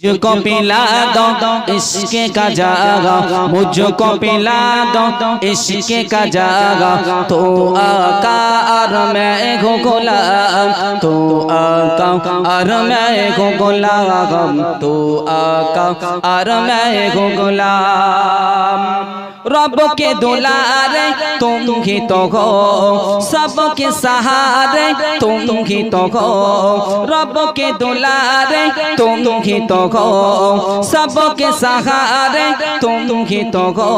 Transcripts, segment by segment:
मुझको पिला दो इसके का जागा मुझको पिला दो इसके का जागा तो आका और मैं हो गुलाम तो आका और मैं हो गुलाम तो आका और मैं हो गुलाम रब के दुलारे तुम ही तो हो सबके सहारे तुम ही तो हो रब के दुलारे तुम ही तो हो सबके सहारे तुम ही तो हो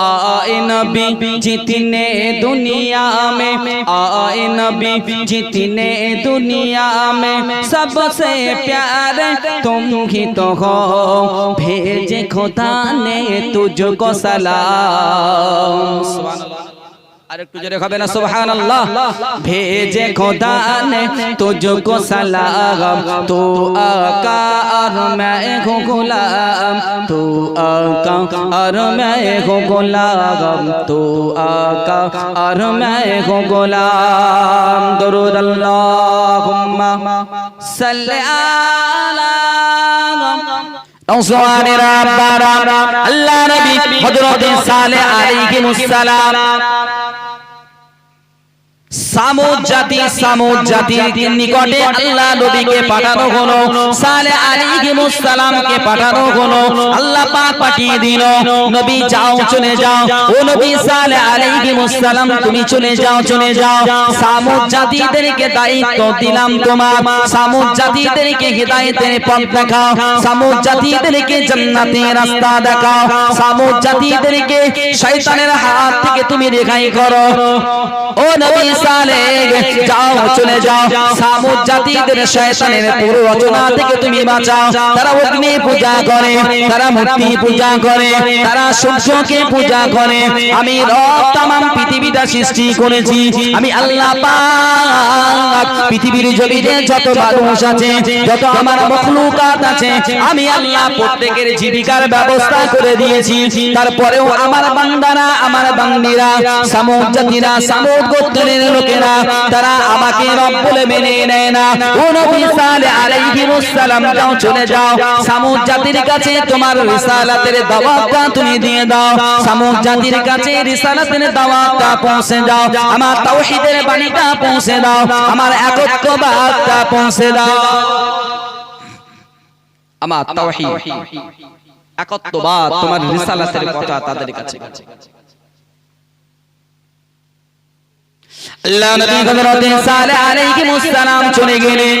आए नबी जितने दुनिया में आए नबी जितने दुनिया में सबसे प्यारे तुम ही तो हो भेजे खुदा ने तुझको सलाम সালাম আরেকটু জোরে হবে না সুবহানাল্লাহ। ভেজে খোদা নে তুজকো সালাম। তু আকা আর মে হো গোলাম। তু আকা আর মে হো গোলাম। তু আকা আর মে হো গোলাম। দরুদ আল্লাহুম্মা সাল্লি আলা নওজওয়ানেরা আব্বারা আল্লাহ নবী হযরত সালেহ আলাইহিস সালাম। সামুদ জাতি সামুদ জাতির নিকটে আল্লাহ নবীকে পাঠানো হলো। সালে আলাইহিস সালামকে পাঠানো হলো। আল্লাহ পাক পাঠিয়ে দিল। নবী যাও চলে যাও। ও নবী সালে আলাইহিস সালাম তুমি চলে যাও চলে যাও। সামুদ জাতিদেরকে দায়িত্ব দিলাম তোমার। সামুদ জাতিদেরকে হেদায়েতের পথ দেখাও। সামুদ জাতিদেরকে জান্নাতের রাস্তা দেখাও। সামুদ জাতিদেরকে শয়তানের হাত থেকে তুমি রেহাই করো। ও নবী সালেহ যাও, চলে যাও। শয়তানের পুরো রচনা থেকে তুমি বাঁচাও। তারা অগ্নি পূজা করে, তারা মূর্তি পূজা করে, তারা সূর্যকে পূজা করে। আমি রব পৃথিবীটা সৃষ্টি করেছি। আমি আল্লাহ পাক পৃথিবীর যত মানুষ আছে, যত আমার আছে, আমি আল্লাহ প্রত্যেকের জীবিকার ব্যবস্থা করে দিয়েছি। তারপরেও আমার বান্দারা, আমার লোকেরা তারা আমাকে রব বলে মেনে নেয় না। ও নবী সালেহ আলাইহিস সালাম যাও চলে যাও। সামুদ জাতির কাছে তোমার রিসালাতের দাওয়াতটা তুমি দিয়ে দাও। সামুদ জাতির কাছে রিসালাতের দাওয়াতটা পৌঁছে দাও। আমার তাওহীদের বাণীটা পৌঁছে দাও। আমার একত্ববাদটা পৌঁছে দাও। আমার তাওহীদ, একত্ববাদ, তোমার রিসালাতের কথা তাদের কাছে। আল্লাহ নবী হযরত সালেহ আলাইহিস সালাম চলে গেলেন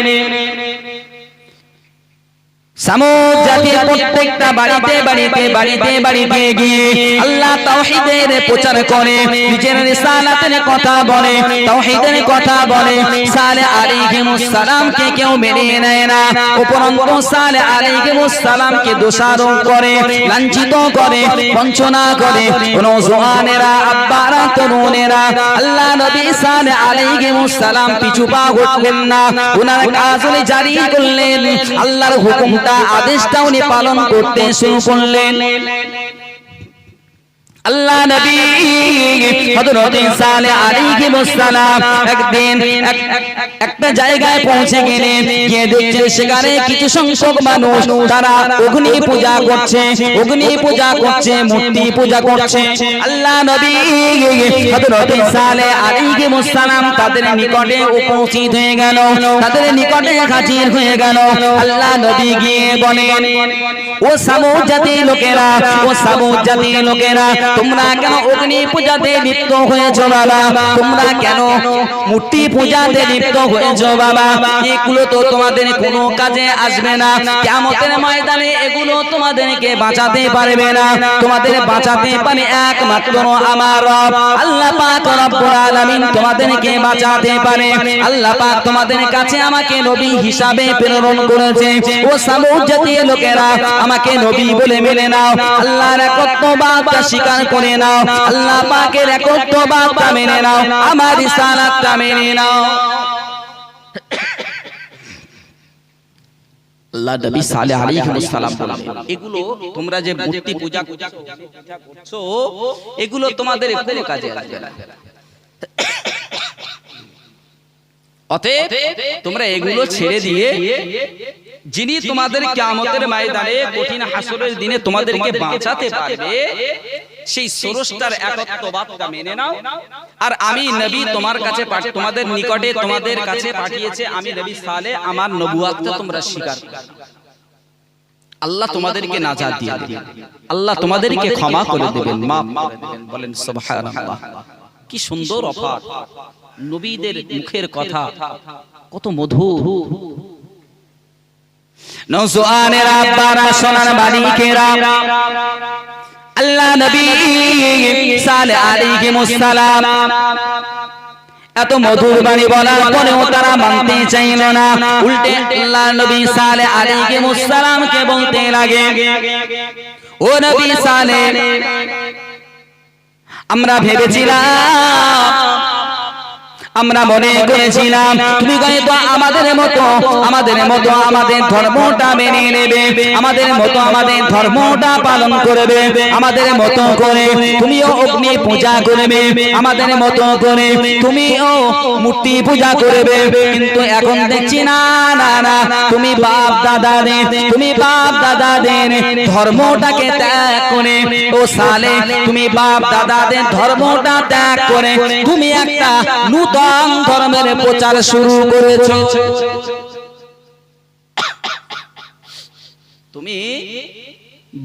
করে দোষারোপ করে, লাঞ্ছিত করে, বঞ্চনা করে। কোন তরুণেরা, আল্লাহ নবী সালে আলাইহিস সালাম পিছু পা হটলেন না। ওনার কাজলে জারি করলেন। আল্লাহর হুকুমটা আদেশটা উনি পালন করতে শুরু করলেন। আল্লাহ নবী হযরত সালেহ আলাইহিস সালাম একদিন এক- এক- একটা জায়গায় পৌঁছে গেলেন। গিয়ে দেখছেন সেখানে কিছু সংখ্যক মানুষ, তারা অগ্নি পূজা করছে, অগ্নি পূজা করছে, মূর্তি পূজা করছে। আল্লাহ নবী হযরত সালেহ আলাইহিস সালাম তাদের নিকটে উপস্থিত হয়ে গেল, তাদের নিকটে হাজির হয়ে গেল। আল্লাহ নবী গিয়ে বলেন, ও সামুদ জাতির লোকেরা, ও সামুদ জাতির লোকেরা তোমরা কেন অগ্নি পূজাতে লিপ্ত হয়েছো বাবা? তোমরা কেন মূর্তি পূজাতে লিপ্ত হয়েছো বাবা? এগুলো তো তোমাদের কোনো কাজে আসবে না। কিয়ামতের ময়দানে এগুলো তোমাদেরকে বাঁচাতে পারবে না। তোমাদের বাঁচাতে পারে একমাত্র আমার আল্লাহ পাক রব্বুল আলামিন তোমাদেরকে বাঁচাতে পারে। আল্লাহ পাক তোমাদের কাছে আমাকে নবী হিসাবে প্রেরণ করেছে। ও সামুদ জাতীয় লোকেরা আমাকে নবী বলে মেনে নাও। আল্লাহর একত্ববাদটা স্বীকার করে নাও। আল্লাহ পাকের একত্ববাদটা মেনে নাও। আমার রিসালাতটা মেনে নাও। আল্লাহ নবী এগুলো তোমরা যে মূর্তি পূজা করছ এগুলো তোমাদের কোনো কাজে লাগবে না। অতএব তোমরা এগুলো ছেড়ে দিয়ে যিনি তোমাদের কিয়ামতের ময়দানে কঠিন হাসরের দিনে তোমাদেরকে বাঁচাতে পারবে সেই একত্ববাদটা মেনে নাও। আর আমি নবী তোমার কাছে তোমাদের নিকটে তোমাদের কাছে পাঠিয়েছে আমি নবী সালে আমার নবুয়াতটা তোমরা স্বীকার আল্লাহ তোমাদেরকে নাজাত দিয়ে দেবেন। আল্লাহ তোমাদেরকে ক্ষমা করে দেবেন। মাফ করে দেবেন বলেন সুবহানাল্লাহ। কি সুন্দর অফার। নবীদের মুখের কথা। কত মধুর। নজওয়ানের আব্বারা সোনার বালিকেরা আল্লাহ নবী সালে সালাম এত মধুর বাণী বলার পরেও তারা মানতে চাইল না। উল্টে আল্লাহ নবী সালে আলাইহিমুস সালামকে বলতে লাগে ও নবী সালে আমরা ভেবেছিলাম আমরা মনে করেছিলাম, তুমি হয়তো আমাদের মতো আমাদের মতো আমাদের ধর্মটা মেনে নেবে, আমাদের মতো আমাদের ধর্মটা পালন করবে, আমাদের মতো করে তুমিও অগ্নি পূজা করবে, আমাদের মতো করে তুমিও মূর্তি পূজা করবে। কিন্তু এখন দেখছি না না না, তুমি বাপ দাদা দে তুমি বাপ দাদাদের ধর্মটাকে ত্যাগ করে, ও সালে তুমি বাপ দাদা দাদাদের ধর্মটা ত্যাগ করে, তুমি একটা নূতন ধর্মের প্রচার শুরু করেছ। তুমি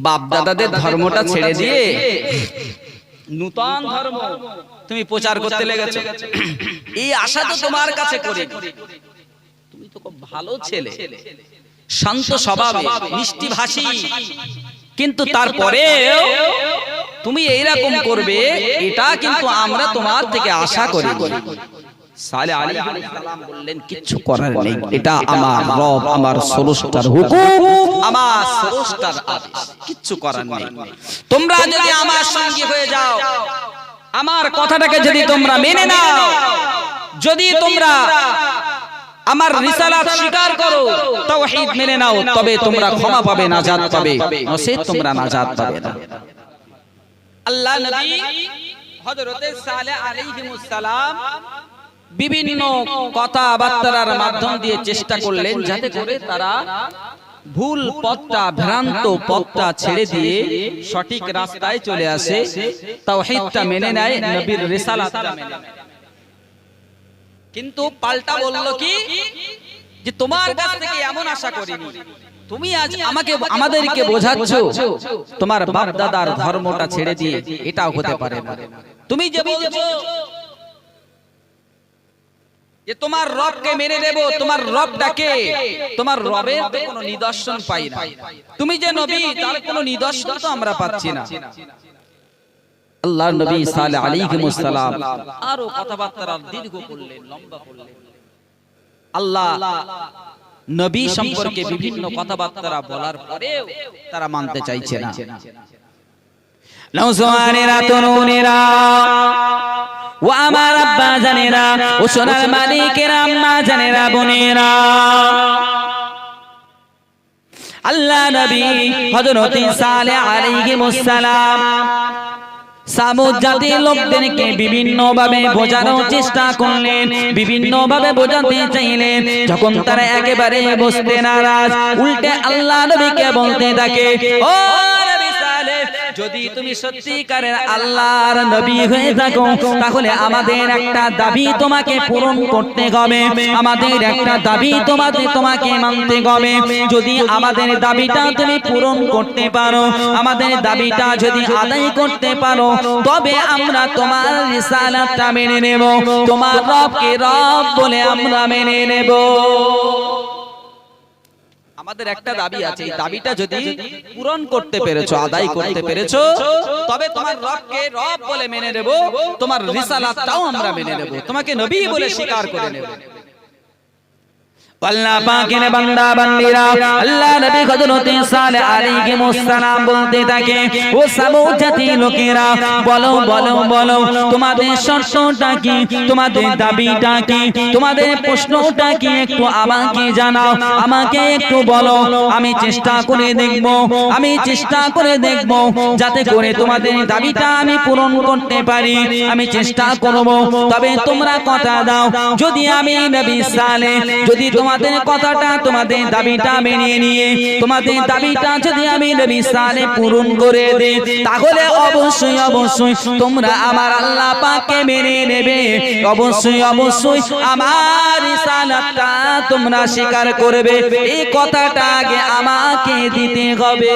বাপ দাদাদের ধর্মটা ছেড়ে দিয়ে নূতন ধর্ম তুমি প্রচার করতে লেগেছো। এই আশা তো তোমার কাছে করি। তুমি তো খুব ভালো ছেলে। শান্ত স্বভাবে মিষ্টি ভাষী কিন্তু তারপরে তুমি এইরকম করবে, এটা কিন্তু আমরা তোমার থেকে আশা করি। সালে আলী সালাম বললেন কিচ্ছু করার নেই। এটা আমার রব আমার স্রষ্টার হুকুম। আমার স্রষ্টার আদেশ কিচ্ছু করার নেই। তোমরা যদি আমার সঙ্গী হয়ে যাও আমার কথাটাকে যদি তোমরা মেনে নাও যদি তোমরা আমার রিসালাত স্বীকার করো তাওহীদ মেনে নাও তবে তোমরা ক্ষমা পাবে নাজাত পাবে। নসিব তোমরা নাজাত পাবে। না আল্লাহ নবী হযরতে সালেহ আলাইহিমুস সালাম বিভিন্ন কথাবার্তার মাধ্যম দিয়ে চেষ্টা করলেন যাতে করে তারা ভুল পথটা, ভ্রান্ত পথটা ছেড়ে দিয়ে সঠিক রাস্তায় চলে আসে, তাওহীদটা মেনে নেয়, নবীর নেয়। কিন্তু পাল্টা বলল কি? যে তোমার কাছ থেকে এমন আশা করিনি। তুমি আজ আমাকে, আমাদেরকে বোঝাচ্ছ, তোমার বাপ দাদার ধর্মটা ছেড়ে দিয়ে এটাও হতে পারে তুমি যে বলছো যে তোমার রবকে মেনে নেব তোমার রবটাকে। তোমার রবের তো কোনো নিদর্শন পাই না। তুমি যে নবী তার কোনো নিদর্শন তো আমরা পাচ্ছি না। আল্লাহ নবী সালে সালাম আরও কথাবার্তা দীর্ঘ করলেন লম্বা করলেন। আল্লাহ নবী সম্পর্কে বিভিন্ন কথাবার্তা বলার পরেও তারা মানতে চাইছে না। ও আমার আব্বা ও সোনার মালিকেরা আম্মা বোনেরা। আল্লাহ নবী হযরত সালেহ আলাইহিমুস সালাম সামুদ লোকদেরকে বিভিন্ন ভাবে বোঝানোর চেষ্টা করলেন বিভিন্ন ভাবে বোঝাতে চাইলেন। যখন তারা একেবারে বসতে নারাজ, উল্টে আল্লাহ নবীকে বলতে থাকে, ও যদি তুমি সত্যিকারের আল্লাহর নবী হয়ে থাকো তাহলে আমাদের একটা দাবি তোমাকে পূরণ করতে হবে। আমাদের একটা দাবি তোমাদের তোমাকে মানতে হবে। যদি আমাদের দাবিটা তুমি পূরণ করতে পারো আমাদের দাবিটা যদি আদায় করতে পারো তবে আমরা তোমার রিসালাতটা মেনে নেব। তোমার রবকে রব বলে আমরা মেনে নেব। আমাদের একটা দাবি আছে এই দাবিটা যদি পূরণ করতে পেরেছ আদায় করতে পেরেছ তবে তোমার রবকে রব বলে মেনে নেব তোমার রিসালাতটাও আমরা মেনে নেব তোমাকে নবী বলে স্বীকার করে নেব। আল্লাহ পাকের বান্দা বান্দিরা, আল্লাহ নবী হযরত সালেহ আলাইহিমুস সালাম বলতে থাকে, ও সামুদ জাতি লোকেরা, বলো বলো বলো, তোমাদের শর্তটা কি? তোমাদের দাবিটা কি? তোমাদের প্রশ্নটা কি? একটু আমাকে জানাও, আমাকে একটু বলো। আমি চেষ্টা করে দেখব, আমি চেষ্টা করে দেখব, যাতে করে তোমাদের দাবিটা আমি পূরণ করতে পারি। আমি চেষ্টা করব, তবে তোমরা কথা দাও। যদি আমি নবী সালেহ যদি তোমাদের কথাটা, তোমাদের দাবিটা মেনে নিয়ে, তোমাদের দাবিটা যদি আমি নবী সালে পূরণ করে দেই, তাহলে অবশ্যই অবশ্যই তোমরা আমার আল্লাহ পাককে মেনে নেবে। অবশ্যই অবশ্যই আমার রিসালাতটা তোমরা স্বীকার করবে। এই কথাটা আগে আমাকে দিতে হবে।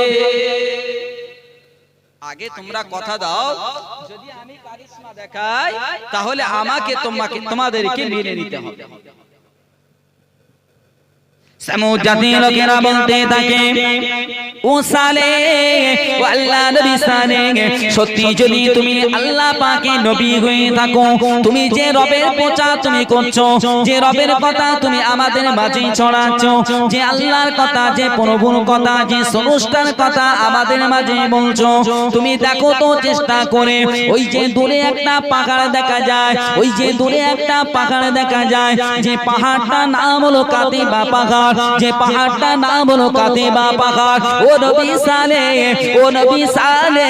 আগে তোমরা কথা দাও। যদি আমি কারিশমা দেখাই, তাহলে আমাকে তোমাকে, তোমাদেরকে মেনে নিতে হবে। লোকেরা বলতে থাকে ও সালে ও আল্লাহ নবী সালে সত্যি যদি তুমি আল্লাহ পাকে নবী হয়ে থাকো তুমি যে রবের প্রচার তুমি করছ যে রবের কথা তুমি আমাদের মাঝে ছড়াচ্ছ যে আল্লাহর কথা যে প্রভুর কথা যে স্রষ্টার কথা আমাদের মাঝে বলছো তুমি দেখো তো চেষ্টা করে ওই যে দূরে একটা পাহাড় দেখা যায় ওই যে দূরে একটা পাহাড় দেখা যায় যে পাহাড়টা নাম হলো কাতিবা পাহাড় যে পাহাড়টা নাম হলো কাতিবা পাহাড়। ও নবী সালে, ও নবী সালে,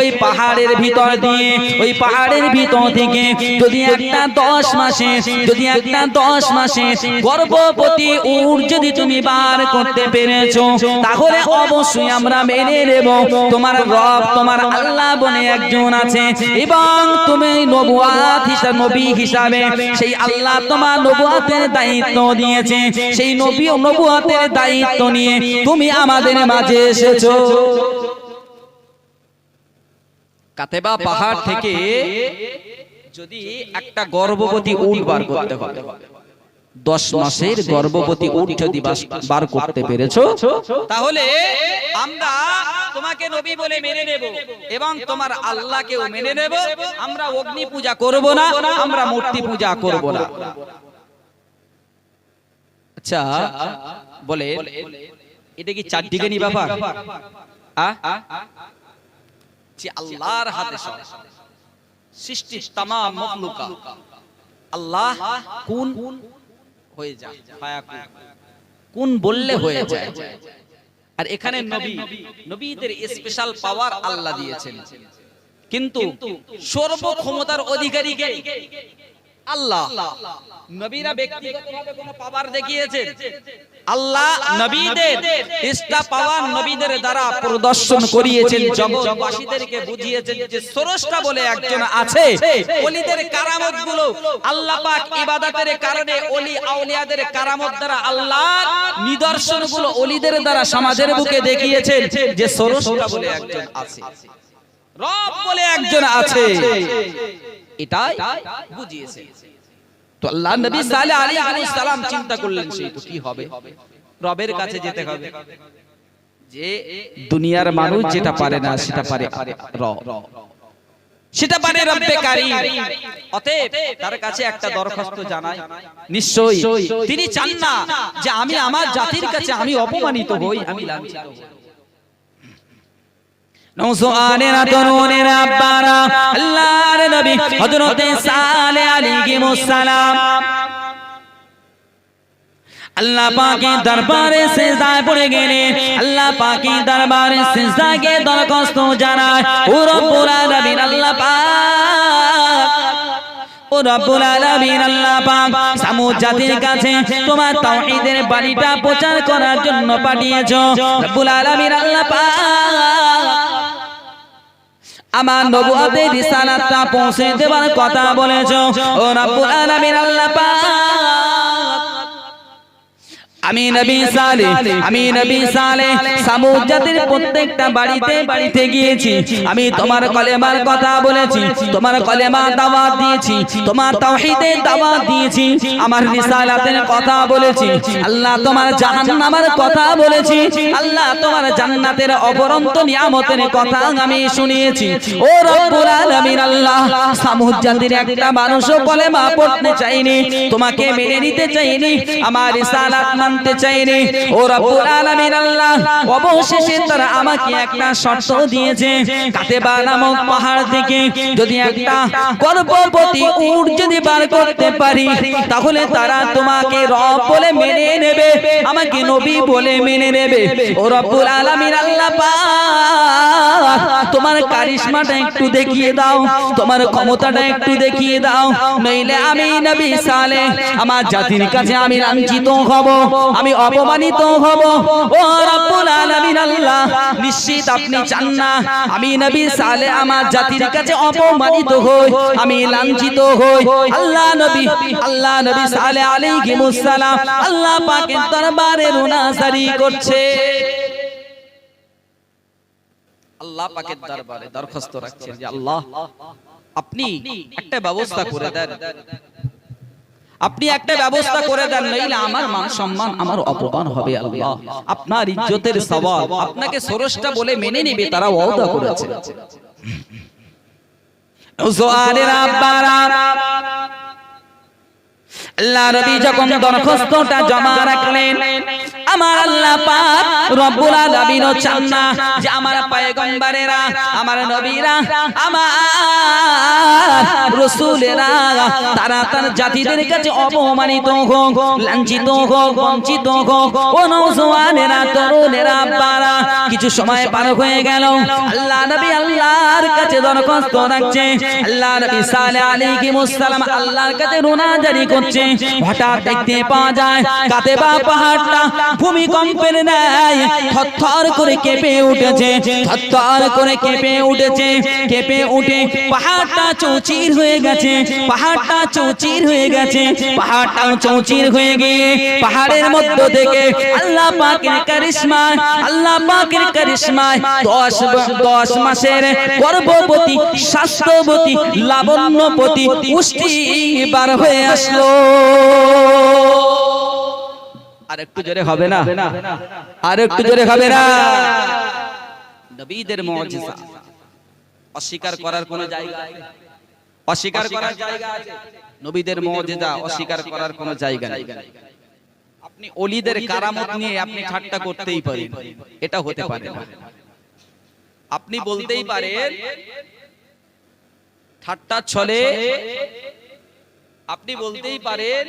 ওই পাহাড়ের ভিতর দিয়ে, ওই পাহাড়ের ভিতর থেকে যদি একটা দশ মাসে, যদি একটা দশ মাসে গর্ভবতী উট যদি তুমি বার করতে পেরেছ, তাহলে অবশ্যই আমরা মেনে নেব। তোমার রব, তোমার আল্লাহ বলে একজন আছে। এবং তুমি নবুয়াত হিসাবে নবী হিসাবে সেই আল্লাহ তোমার নবুয়াতের দায়িত্ব দিয়েছে। সেই নবী ও নবুয়াতের দায়িত্ব নিয়ে তুমি আমাদের মাঝে এসেছ। কাতেবা পাহাড় থেকে যদি একটা গর্ভবতী উট বার করতে হবে দশ মাসের গর্ভবতী উট যদি বার করতে পেরেছ তাহলে আমরা তোমাকে নবী বলে মেনে নেব এবং তোমার আল্লাহকেও মেনে নেব। আমরা অগ্নি পূজা করব না আমরা মূর্তি পূজা করব না। আচ্ছা বলে, এটা কি ব্যাপার? আ? যে আল্লাহর হাতে সৃষ্টি আল্লাহ কোন হয়ে যায় কোন বললে হয়ে যায়। আর এখানে নবী, নবীদের স্পেশাল পাওয়ার আল্লাহ দিয়েছেন। কিন্তু সর্ব ক্ষমতার অধিকারী কে আল্লাহ। নবীরা ব্যক্তিগতভাবে কোনো পাওয়ার দেখিয়েছেন আল্লাহ নবীদের ইস্তা পাওয়ার নবীদের দ্বারা প্রদর্শন করিয়েছেন জগৎবাসীদেরকে বুঝিয়েছেন যে স্রষ্টা বলে একজন আছে। ওলিদের কারামতগুলো আল্লাহ পাক ইবাদতের কারণে ওলি আউলিয়াদের কারামত দ্বারা আল্লাহর নিদর্শনগুলো ওলিদের দ্বারা সমাজের বুকে দেখিয়েছেন যে স্রষ্টা বলে একজন আছে। রব বলে একজন আছে। এটাই বুঝিয়েছে। তো আল্লাহ নবী সালে আলাইহিস সালাম চিন্তা করলেন সেই তো কি হবে? রবের কাছে যেতে হবে। যে দুনিয়ার মানুষ যেটা পারে না সেটা পারে র। সেটা পারে রব্বে কারীম। অতএব তার কাছে একটা দরখাস্ত জানাই। নিশ্চয়ই। তিনি চান না যে আমি আমার জাতির কাছে আমি অপমানিত হই। আমি লাঞ্ছিত হই। আল্লাহ পাকে দরবারে সিজদায় পড়ে গেলেন আল্লাহ পাকে দরবারে সিজদাকে দরখাস্ত জানায়, ও রব্বুল আলামিন, আল্লাহ পাক প্রচার করার জন্য পাঠিয়েছো। রব্বুল আলামিন, আল্লাহ আমার নবুয়তের রিসালাতটা পৌঁছে দেওয়ার কথা বলেছ। ও রব্বুল আলামিন আল্লাহ পাক আমি নবী সালে আমি নবী সালে সামুদ জাতির প্রত্যেকটা বাড়িতে বাড়িতে গিয়েছি। আমি তোমার কলেমার কথা বলেছি। তোমার কলেমা দাওয়াত দিয়েছি। তোমার তাওহীদের দাওয়াত দিয়েছি। আমার রিসালাতের কথা বলেছি। আল্লাহ তোমার জাহান্নামের কথা বলেছি। আল্লাহ তোমার জান্নাতের অপরন্ত নিয়ামতের কথা আমি শুনিয়েছি। ও রব্বুল আলামিন আল্লাহ সামুদ জাতির একটা মানুষও কলেমা পড়তে চাইনি। তোমাকে মেনে নিতে চাইনি। আমার রিসালাত মানতে চাইনি ও রব্বুল আলামিন আল্লাহ অবশেষে তারা আমাকে একটা শর্ত দিয়েছে কাতেবা নামক পাহাড় থেকে যদি একটা গর্ভবতী উট যদি বার করতে পারি তাহলে তারা তোমাকে রব বলে মেনে নেবে আমাকে নবী বলে মেনে নেবে। ও রব্বুল আলামিন আল্লাহ পাক তোমার কারিশমাটা একটু দেখিয়ে দাও তোমার ক্ষমতাটা একটু দেখিয়ে দাও। নইলে আমি নবী সালে আমার জাতির কাছে আমি লাঞ্ছিত হব। আমি অপমানিত হব। ও রব্বুল আলামিন আল্লাহ, নিশ্চিত আপনি চান না। আমি নবী সালে আমার জাতির কাছে অপমানিত হই, আমি লাঞ্ছিত হই। আল্লাহ নবী আল্লাহ নবী সালে আলাইহিস সালাম, আল্লাহ পাকের দরবারে রুনাসারি করছে। আল্লাহ পাকের দরবারে দরখাস্ত রাখছেন যে আল্লাহ, আপনি একটা ব্যবস্থা করে দেন। আপনি একটা ব্যবস্থা করে দেন নইলে আমার মান সম্মান আমার অপমান হবে আল্লাহ আপনার ইজ্জতের সওয়াল আপনাকে সরসটা বলে মেনে নেবে তারা ওয়াদা করেছে জোয়ারের আব্বারা আল্লাহ নবী যখন দরখাস্তটা জমা রাখলেন আমার আল্লাহ পাক রব্বুল আলামিনও চান না যে আমার পয়গম্বরেরা আমার নবীরা আমার রাসূলেরা তারা তার জাতিদের কাছে অপমানিত হোক লাঞ্ছিত হোক বঞ্চিত হোক ও নওজওয়ানেরা তরুণেরা বারা কিছু সময় পার হয়ে গেল আল্লাহ নবী আল্লাহর কাছে দরখাস্ত রাখছে আল্লাহ নবী সালে আলাইহিস সালাম আল্লাহর কাছে রুনা জারি করছে। হঠাৎ দেখতে পাওয়া যায় কাতেবা পাহাড়টা ভূমিকম্পের করে কেঁপে উঠেছে করে কেঁপে উঠেছে, কেঁপে উঠে পাহাড়টা চৌচির হয়ে গেছে, পাহাড়টা চৌচির হয়ে গেছে পাহাড়টা চৌচির হয়ে গিয়ে পাহাড়ের মধ্য থেকে আল্লাহ পাকের কারিশমা আল্লাহ পাকের কারিশমায় দশ দশ মাসের গর্ভবতী, স্বাস্থ্যবতী, লাবণ্যবতী পুষ্টি বার হয়ে আসলো। আর একটু জোরে হবে না? আর একটু জোরে হবে না? নবীদের মুজিজা। অস্বীকার করার কোনো জায়গা অস্বীকার করার জায়গা আছে। নবীদের মুজিজা অস্বীকার করার কোনো জায়গা নেই। আপনি অলিদের কারামত নিয়ে আপনি ঠাট্টা করতেই পারেন। এটা হতে পারে না। আপনি বলতেই পারেন ঠাট্টা ছলে আপনি বলতেই পারেন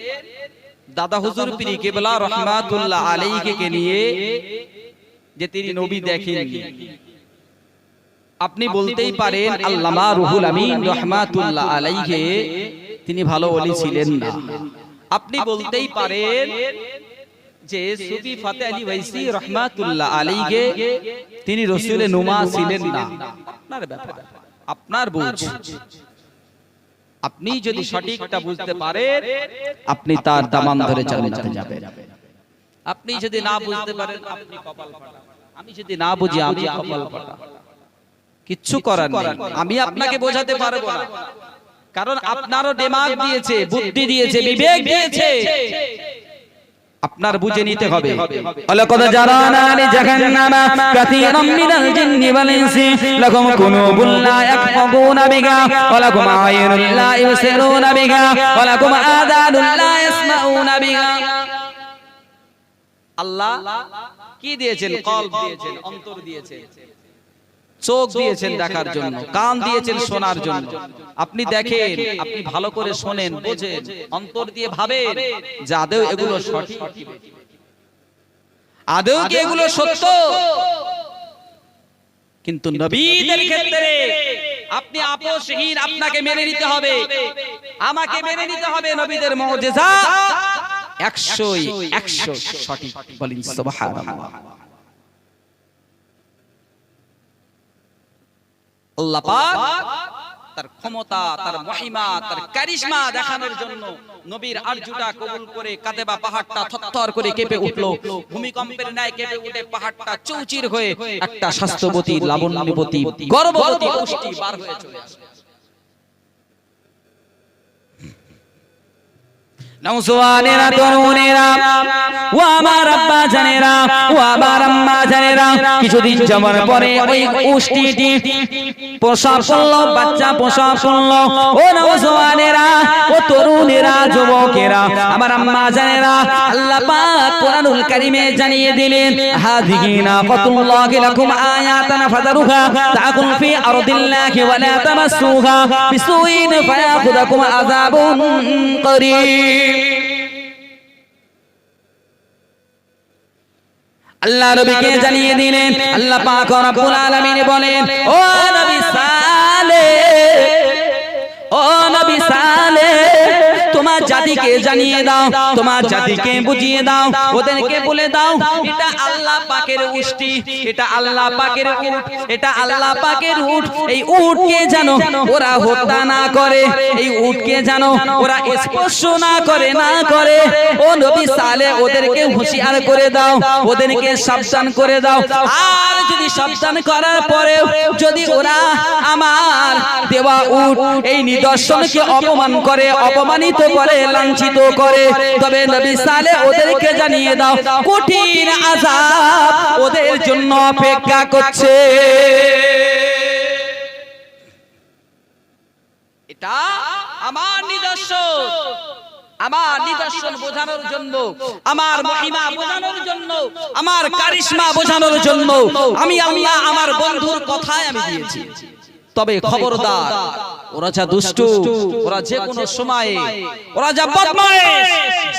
দাদা হুজুর পীর কেবলা রহমাতুল্লাহ আলাইকে কে নিয়ে যে তিনি নবী দেখেন আপনি বলতেই পারেন আল্লামা রুহুল আমিন রহমাতুল্লাহ আলাইকে তিনি ভালো ওলি ছিলেন না। আপনি বলতেই পারেন যে সুফি ফাতে আলী ওয়াইসি রহমাতুল্লাহ আলাইকে তিনি রসুলে নুমা ছিলেন না। আপনার ব্যাপার। আপনার বুঝ। আপনি যদি সঠিকটা বুঝতে পারেন আপনি তার দামান ধরে জান্নাতে যাবেন। আপনি যদি না বুঝতে পারেন আপনি কপাল ফাটা। আমি যদি না বুঝি আমি কপাল ফাটা। কিচ্ছু করার নেই। আমি আপনাকে বোঝাতে পারব না। কারণ আপনারও দিমাগ দিয়েছে বুদ্ধি দিয়েছে বিবেক দিয়েছে। আপনার বুঝে নিতে হবে। অলকদ জারানা লি জাহান্নামা কাসীরাম মিনাল জিন্নি ওয়াল ইনসি। লাকুম কুনুবুল লা ইয়াফকুনা বিহা ওয়া লাকুম আয়ুনুল ইউসিরুনা বিহা ওয়া লাকুম আযানুল লা ইয়াসমাউনা আল্লাহ কি দিয়েছেন? কলব দিয়েছেন অন্তর দিয়েছেন। চোখ দিয়েছেন দেখার জন্য কান দিয়েছেন শোনার জন্য। আপনি দেখেন আপনি ভালো করে শোনেন বোঝেন অন্তর দিয়ে ভাবেন যে আদেও এগুলো সঠিক। আদেও কি এগুলো সত্য? কিন্তু নবীদের ক্ষেত্রে আপনি আপোষহীন আপনাকে মেনে নিতে হবে। আমাকে মেনে নিতে হবে নবীদের মুজিজা একশোই একশো সঠিক। বলেন। সুবহানাল্লাহ। আল্লাহ পাক তার ক্ষমতা তার মহিমা তার কারিশমা দেখানোর জন্য নবীর আরজুটা কবুল করে কাদেবা পাহাড়টা থরথর করে কেঁপে উঠল। ভূমিকম্পের ন্যায় কেঁপে উঠে পাহাড়টা চৌচির হয়ে একটা স্বাস্থ্যবতী লাবণ্যবতী গর্ভবতী পুষ্টি বার হয়ে চলে আসে নৌসওয়ানেরা তরুণেরা ও আমার আব্বা জানেরা ও আমার আম্মা জানেরা কিছুদিন যাওয়ার পরে ওই উষ্টিটি প্রসব করল বাচ্চা প্রসব করল ও নৌসওয়ানেরা ও তরুণেরা, যুবকেরা, আমার আম্মা জানেরা, আল্লাহ পাক কোরআনুল কারীমে জানিয়ে দিলেন হাযিহি নাকাতুল্লাহি লাকুম আয়াতান ফাদারুহা, তাকুন ফি আরদিল্লাহি ওয়া লা তামাসসুহা, বিসুইন ফায়াখুদাকুম আযাবুন করিম আল্লাহ নবীকে জানিয়ে দিলেন, আল্লাহ পাক রব্বুল আলামিন বলেন, ও জাতিকে জানিয়ে দাও তোমার জাতিকে বুঝিয়ে দাও ওদেরকে বলে দাও এটা আল্লাহ পাকের উষ্টি এটা আল্লাহ পাকের উট এটা আল্লাহ পাকের উট এই উটকে জানো ওরা হত্যা না করে এই উটকে জানো ওরা স্পর্শ না করে না করে ও নবী সালে ওদেরকে হুঁশিয়ার করে দাও ওদেরকে সাবধান করে দাও আর যদি সাবধান করার পরেও যদি ওরা আমার দেওয়া উট এই নিদর্শনকে অপমান করে অপমানিত করে লাঞ্ছিত করে। তবে নবী সালে ওদেরকে জানিয়ে দাও, কঠিন আযাব ওদের জন্য অপেক্ষা করছে। এটা আমার নিদর্শন। আমার নিদর্শন বোঝানোর জন্য, আমার মহিমা বোঝানোর জন্য, আমার কারিশমা বোঝানোর জন্য, আমি আল্লাহ আমার বন্ধুর কথায় আমি দিয়েছি। তবে খবরদার ওরা যা দুষ্টু ওরা যে কোনো সময়ে ওরা যা বদমাইশ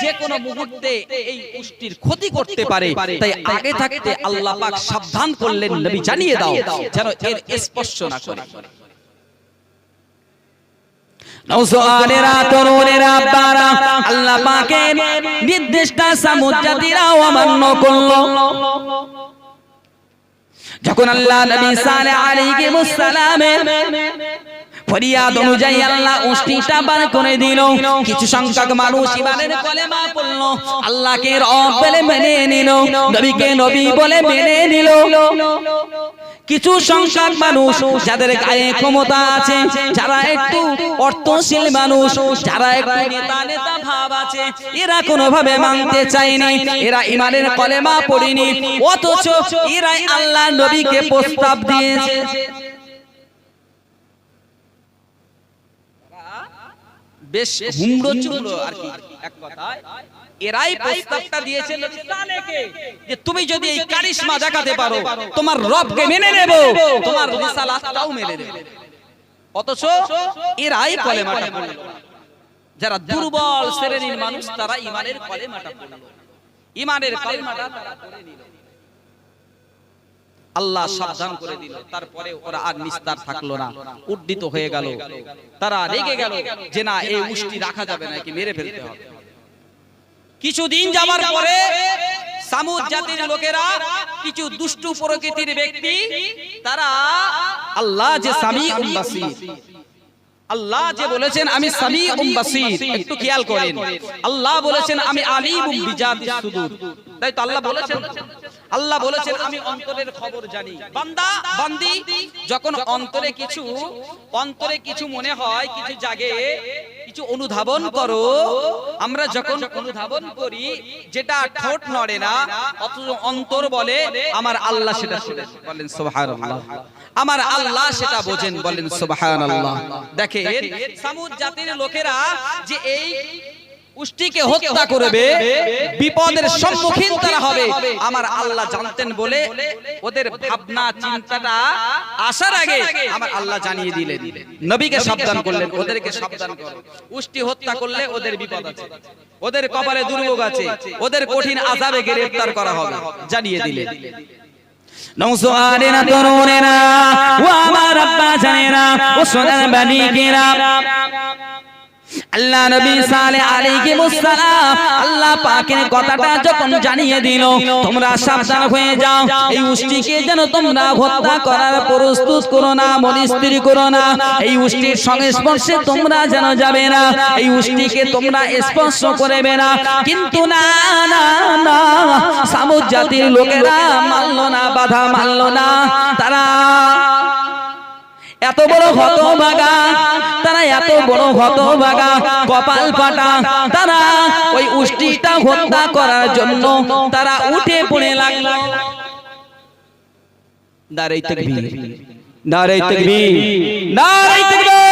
যে কোনো মুহূর্তে এই পুষ্টির ক্ষতি করতে পারে। তাই আগে থাকতে আল্লাহ পাক সাবধান করলেন নবী জানিয়ে দাও যেন এর স্পর্শ না করে। তরুণেরা আল্লাহ পাকের নির্দেশটা সামুদ্রাতিরাও অমান্য করল। যখন আল্লাহ নবী সালে আলাইহিস সালামের ফরিয়াদ অনুযায়ী আল্লাহ উষ্টিটা বার করে দিল, কিছু সংখ্যক মানুষ ইমানের কলেমা পড়ল, আল্লাহকে রব বলে মেনে নিল, নবীকে নবী বলে মেনে নিল। কিছু সংখ্যক মানুষ যাদের গায়ে ক্ষমতা আছে যারা একটু অর্থশীল মানুষ যারা একটু নেতা নেতা ভাব আছে এরা কোনোভাবে মানতে চায়নি এরা ইমানের কলেমা পড়েনি অথচ এরাই আল্লাহ নবীকে প্রস্তাব দিয়েছে। বেশ হুমড়ো চুমড়ো আর কি এক কথায়। এরাই প্রস্তাবটা দিয়েছে নবী যে তুমি যদি এই কারিশমা দেখাতে পারো তোমার রবকে মেনে নেব তোমার রিসালাতটাও মেনে নেব। অথচ এরাই কলেমাটা পড়ল। যারা দুর্বল শ্রেণির মানুষ তারা ইমানের কলেমাটা পড়ল। ইমানের কলেমাটা তারা পড়ে নিল। আল্লাহ সাবধান করে দিল তারপরে ওরা আর নিস্তার থাকল না উদ্দিত হয়ে গেল। তারা রেগে গেল যে না এই উষ্টি রাখা যাবে না একে মেরে ফেলতে হবে। কিছুদিন যাবার পরে সামুদ জাতির লোকেরা কিছু দুষ্টু প্রকৃতির ব্যক্তি তারা আল্লাহ যে বাসির। আল্লাহ যে বলেছেন আমি সামি বাসির। একটু খেয়াল করেন। আল্লাহ বলেছেন আমি আলিম সুদূর। তাই তো আল্লাহ বলেছেন আল্লাহ বলেছেন আমি অন্তরের খবর জানি। বান্দা বান্দি যখন অন্তরে কিছু অন্তরে কিছু মনে হয় কিছু জাগে কিছু অনুধাবন করো। আমরা যখন অনুধাবন করি যেটা ঠোঁট নড়ে না অথচ অন্তর বলে আমার আল্লাহ সেটা শোনেন বলেন। সুবহানাল্লাহ। আমার আল্লাহ সেটা বোঝেন বলেন সুবহানাল্লাহ। দেখে সামুদ জাতির লোকেরা যে এই উষ্টিকে হত্যা করবে বিপদের সম্মুখীন তারা হবে। আমার আল্লাহ জানতেন বলে ওদের ভাবনা চিন্তাটা আসার আগে আমার আল্লাহ জানিয়ে দিলেন। নবীকে সাবধান করলেন ওদেরকে সাবধান করো উষ্টি হত্যা করলে ওদের বিপদ আছে। ওদের কপালে দুর্ভোগ আছে। ওদের কঠিন আযাবে গ্রেফতার করা হবে। জানিয়ে দিলেন। নৌসোয়ারেরা তরুণেরা ও আমার আব্বা জানেরা ও সোনার বালিকেরা আল্লাহ নবী সালে আলাইহিস সালাম। আল্লাহ পাকের কথাটা যখন জানিয়ে দিল তোমরা সাবধান হয়ে যাও। এই উষ্টিকে যেন তোমরা হত্যা করার প্রস্তুত করো না মনিস্ত্রী করো না এই উষ্টির সংস্পর্শে তোমরা যেন যাবে না। এই উষ্টিকে তোমরা স্পর্শ করবে না। কিন্তু না না না সামুদ জাতির লোকেরা মানলো না বাধা মানলো না। তারা এত বড় হতভাগা তারা এত বড় হতভাগা কপাল পাটা তারা ওই উষ্টিটা হত্যা করার জন্য তারা উঠে পড়ে লাগল। নারে তাকবীর নারে তাকবীর নারে তাকবীর।